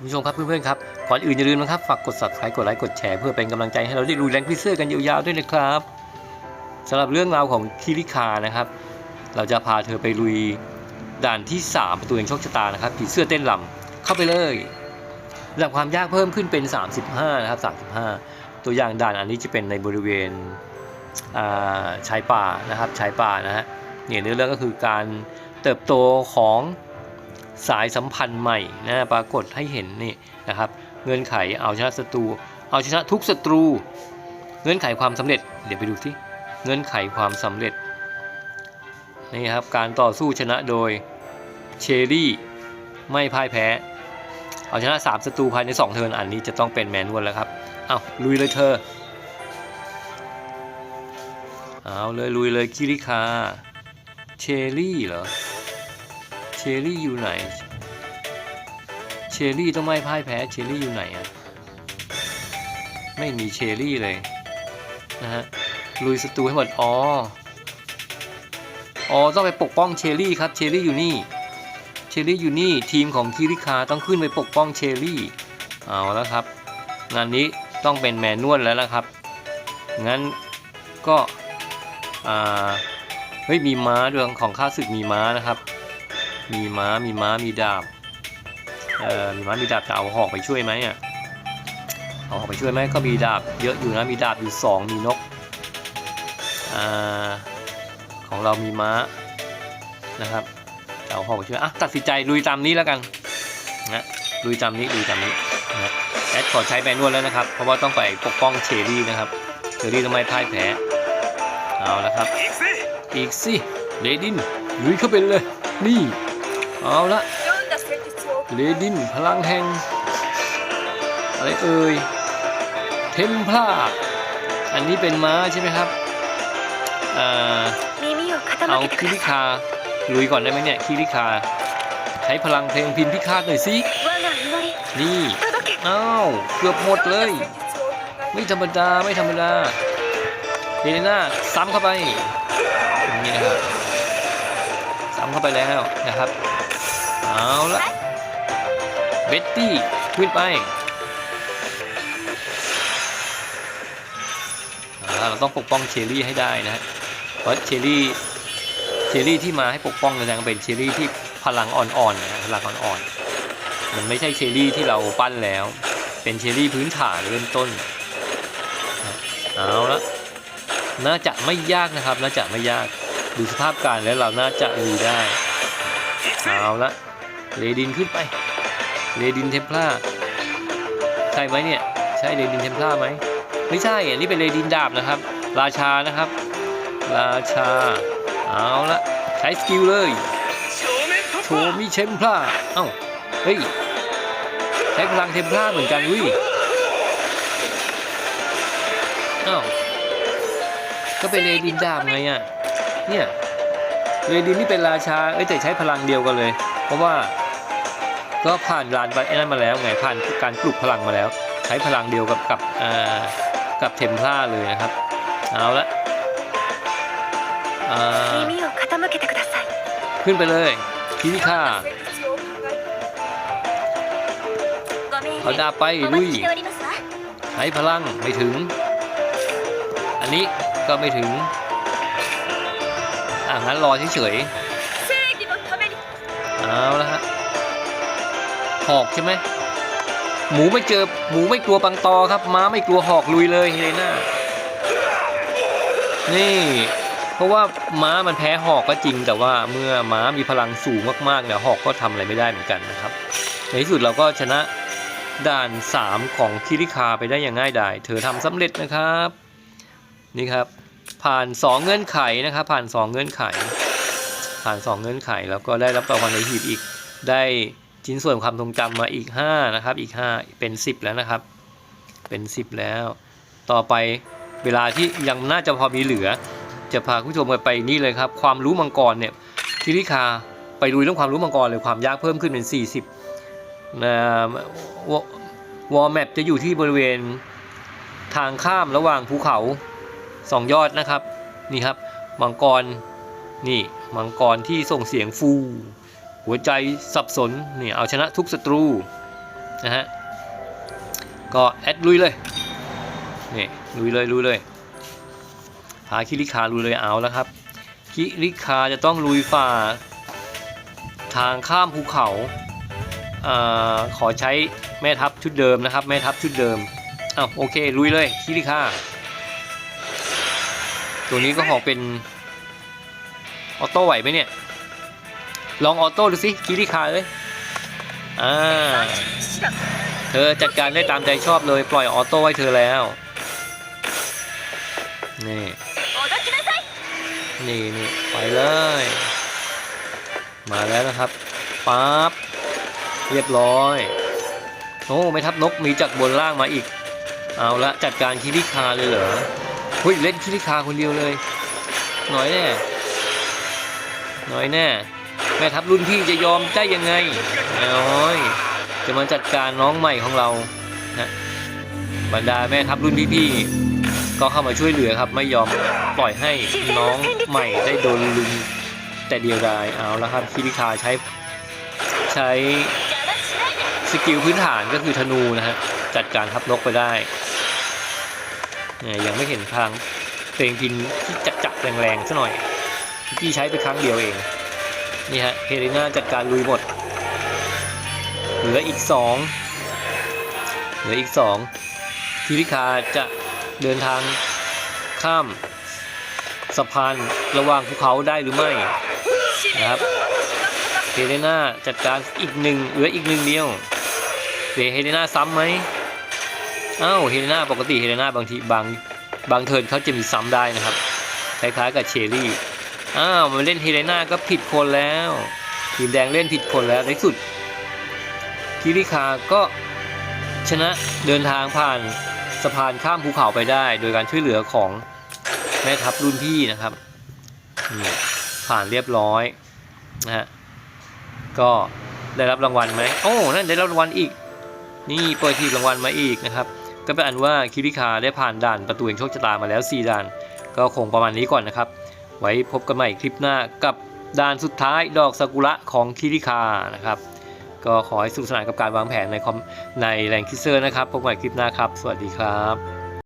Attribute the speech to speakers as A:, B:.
A: คุณผู้ชมครับเพื่อนๆครับก่อนอื่นอย่าลืมนะครับฝากกด subscribe กดไลค์กดแชร์เพื่อเป็นกำลังใจให้เราได้ลุยแรงพิเศษกันยาวๆด้วยนะครับสำหรับเรื่องราวของคิริคานะครับ เราจะพาเธอไปลุยด่านที่ 3 ประตูแห่งโชคชะตานะครับผีเสื้อเต้นลำเข้าไปเลยระดับความยากเพิ่มขึ้นเป็น 35 นะครับ 35 ตัวอย่างด่านอันนี้จะเป็นในบริเวณาชายป่านะครับชายป่านะฮะเนี่ยเนื้อเรื่องก็คือการเติบโตของ สายสัมพันธ์ใหม่นะปรากฏให้เห็นนี่นะครับเงื่อนไขเอาชนะศัตรู เอาชนะทุกศัตรู เงื่อนไขความสำเร็จเดี๋ยวไปดูที่เงื่อนไขความสำเร็จนี่ครับการต่อสู้ชนะโดยเชอรี่ไม่พ่ายแพ้ เอาชนะ3ศัตรูภายใน 2 เทิร์นอันนี้จะต้องเป็นแมนนวลแล้วครับเอาลุยเลยเธอเอาเลยลุยเลยคิริคาเชอรี่เหรอ เชอรี่อยู่ไหน เชอรี่ต้องไม่พ่ายแพ้ เชอรี่อยู่ไหนอะไม่มีเชอรี่เลยนะฮะ ลุยศัตรูให้หมด อ๋อ อ๋อ ต้องไปปกป้องเชอรี่ครับ เชอรี่อยู่นี่ เชอรี่อยู่นี่ ทีมของคิริคาต้องขึ้นไปปกป้องเชอรี่ เอาแล้วครับ งานนี้ต้องเป็นแมนนวลแล้วนะครับ งั้นก็ อ่า เฮ้ย มีม้าด้วยของข้าศึกมีม้านะครับ มีม้ามีม้ามีดาบเอ่อมีม้ามีดาบจะเอาหอกไปช่วยไหมอะเอาหอกไปช่วยไหมก็มีดาบเยอะอยู่นะมีดาบอยู่สองมีนกอ่าของเรามีม้านะครับจะเอาหอกไปช่วยอะตัดสินใจลุยตามนี้แล้วกันนะลุยตามนี้ลุยตามนี้นะแอดขอใช้แมนนวลแล้วนะครับ เพราะว่าต้องไปปกป้องเชอรี่นะครับเชอรี่ต้องไมพ่ายแพ้เอาละครับ อีกสิเลดินลุยเข้าไปเลย นี่ เอาละเลดินพลังแห่ง อะไรเอ่ย เทมพลาอันนี้เป็นม้าใช่ไหมครับเอาคิริคาลุยก่อนได้ไหมเนี่ยคิริคา ใช้พลังเพลงพินพิฆาตหน่อยสิ นี่อ้าวเกือบหมดเลย ไม่ธรรมดาไม่ธรรมดาเฮเลน่าซ้ำเข้าไปนี่นะครับซ้ำเข้าไปแล้วนะครับ เอาละเบ็ตตี้ขึ้นไปอ่าเราต้องปกป้องเชอรี่ให้ได้นะฮะเพราะเชอรี่เชอรี่ที่มาให้ปกป้องแสดงเป็นเชอรี่ที่พลังอ่อนๆนะฮะพลังอ่อนๆมันไม่ใช่เชอรี่ที่เราปั้นแล้ว เป็นเชอรี่พื้นฐานเริ่มต้นเอาละน่าจะไม่ยากนะครับ น่าจะไม่ยากดูสภาพการแล้วเราน่าจะลุยได้เอาละ เลดินขึ้นไป เลดินเทมพลาใช่ไหมเนี่ย ใช่เลดินเทมพลาไหม ไม่ใช่อันนี้เป็นเลดินดาบนะครับ ราชานะครับ ราชา เอาละใช้สกิลเลยโชมีเทมพลาเอ้า เฮ้ย ใช้พลังเทมพลาเหมือนกันวิเอ้า ก็เป็นเลดินดาบไงอะ เนี่ยเรดินนี่เป็นราชา เอ้ยแต่ใช้พลังเดียวกันเลย เพราะว่า ก็ผ่านลานไปนั่นมาแล้วไงผ่านการปลุกพลังมาแล้ว ใช้พลังเดียวกับกับกับเทมพลาเลยนะครับ เอาละขึ้นไปเลยทิ้งค่าเขาดาไปลุยใช้พลังไม่ถึง อันนี้ก็ไม่ถึงอ่างั้นรอเฉยๆเอาละฮะ หอกใช่ไหมหมูไม่เจอหมูไม่กลัวปังตอครับ ม้าไม่กลัวหอกลุยเลยเฮเลน่านี่ เพราะว่าม้ามันแพ้หอกก็จริง แต่ว่าเมื่อม้ามีพลังสูงมากๆเนี่ยหอกก็ทำอะไรไม่ได้เหมือนกันนะครับ ในที่สุดเราก็ชนะด่าน 3 ของคิริคาไปได้อย่างง่ายดายเธอทำสำเร็จนะครับ นี่ครับ ผ่าน 2 เงื่อนไขนะครับ ผ่าน 2 เงื่อนไข ผ่าน 2 เงื่อนไขแล้วก็ได้รับรางวัลในหีบอีกได้ ชิ้นส่วนความทรงจำมาอีก5นะครับอีก 5 เป็น 10 แล้วนะครับ เป็น 10 แล้ว ต่อไปเวลาที่ยังน่าจะพอมีเหลือ จะพาคุณผู้ชมไปนี่เลยครับ ความรู้มังกรเนี่ยคิริคาไปลุยเรื่องความรู้มังกรเลยความยากเพิ่มขึ้นเป็น 40นะววอลแมปจะอยู่ที่บริเวณทางข้ามระหว่างภูเขาสองยอดนะครับนี่ครับมังกรนี่มังกรที่ส่งเสียงฟู หัวใจสับสนนี่เอาชนะทุกศัตรูนะฮะก็แอดลุยเลยนี่ลุยเลยลุยเลยพาคิริคาลุยเลยเอาแล้วครับคิริคาจะต้องลุยฝ่า ทางข้ามภูเขาอ่าขอใช้แม่ทัพชุดเดิมนะครับ แม่ทัพชุดเดิมอ้าวโอเคลุยเลยคิริคาตัวนี้ก็ขอเป็นออโต้ไหวไหมเนี่ย ลองออโต้ดูสิคิริคาเลยอ่าเธอจัดการได้ตามใจชอบเลยปล่อยออโต้ไว้เธอแล้วนี่นี่นี่ไปเลย มาแล้วนะครับปั๊บเรียบร้อยโอ้ไม่ทับนกมีจากบนล่างมาอีก เอาละจัดการคิริคาเลยเหรอหุ้ยเล่นคิริคาคนเดียวเลย น้อยแน่ น้อยแน่ แม่ทัพรุ่นพี่จะยอมได้ยังไงโอ้ยจะมาจัดการน้องใหม่ของเรานะบรรดาแม่ทัพรุ่นพี่ๆก็เข้ามาช่วยเหลือครับไม่ยอมปล่อยให้น้องใหม่ได้โดนลุมแต่เดียวดายเอาแล้วครับคิริคาใช้ใช้สกิลพื้นฐานก็คือธนูนะฮะจัดการทับนกไปได้ยังไม่เห็นทางเพลงพินที่จัดๆแรงๆซะหน่อยพี่ใช้ไปครั้งเดียวเอง นี่ฮะเฮเลนาจัดการลุยหมด เหลืออีกสองเหลืออีกสองคิริคาจะเดินทางข้ามสะพานระหว่างภูเขาได้หรือไม่นะครับเฮเลนาจัดการอีกหนึ่งเหลืออีกหนึ่งเดียวเดี๋ยวเฮเลนาซ้ำไหมอ้าวเฮเลนาปกติเฮเลนาบางทีบางบางเทิร์นเขาจะมีซ้ำได้นะครับคล้ายๆกับเชอรี่ อ้าวมันเล่นเฮเลนาก็ผิดคนแล้ว ทีมแดงเล่นผิดคนแล้วในสุดคิริคาก็ชนะเดินทางผ่านสะพานข้ามภูเขาไปได้ โดยการช่วยเหลือของแม่ทัพรุ่นพี่นะครับผ่านเรียบร้อยนะฮะก็ได้รับรางวัลไหมโอ้นั่นได้รับรางวัลอีก นี่เปิดทีรางวัลมาอีกนะครับ ก็เป็นอันว่าคิริคาได้ผ่านด่านประตูแห่งโชคชะตามาแล้ว 4 ด่าน ก็คงประมาณนี้ก่อนนะครับ ไว้พบกันใหม่คลิปหน้ากับด่านสุดท้ายดอกซากุระของคิริคานะครับก็ขอให้สนุขสนานกับการวางแผนในคอมในแรงคิเซอร์นะครับพบกันใหม่คลิปหน้าครับ สวัสดีครับ